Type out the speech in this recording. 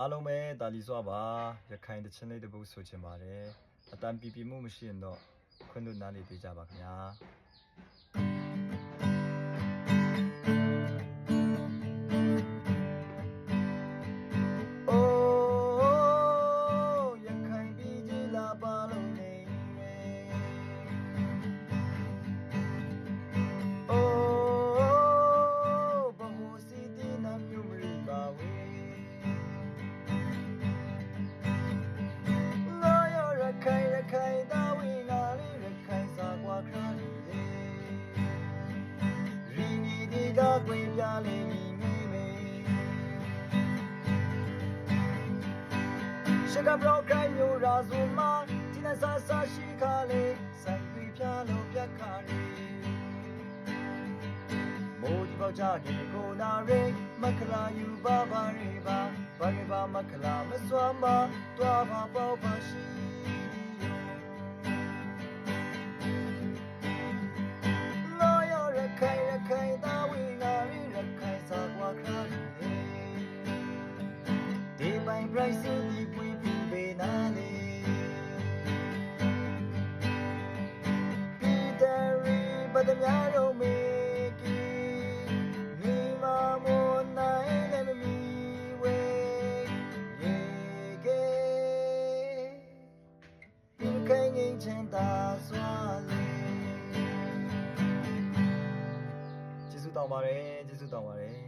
အားလုံးပဲတာလီစွာပါရခိုင်တချင်းလေးတစ်ပုဒ်ဆိုချင်ပါတယ်အတန်ပြပြမှုမရှိရင်တော့ခွင့်တို့နားလေးပေးကြပါခင်ဗျာ ဝေငါလေးရခိုင်စာကွာခါနေလေရီနီဒီတာကွေပြလေးမိမိမေရှကဘလော့ကိုင်းမျိုးရာဇူမဒီနဆာဆာရှိခါလေစိုက်ပြီးပြလို့ပြက်ခါရီမိုးဒီပေါကြခင်ကိုနာရေမခလာယူပါပါရေပါဘာကေပါမခလာမစွမ်းပါတွားပါပေါ့ပါရှိ ဒီပိုင် price ဒီပွေပြီးပေနာလေပီတာရီပဒမြာရောမေကီမိမမောနိုင်လည်းမီဝေရေကေဒီခိုင်ငင်းချင်တာစွာလေကျေးဇူးတောင်းပါတယ်ကျေးဇူးတောင်းပါတယ်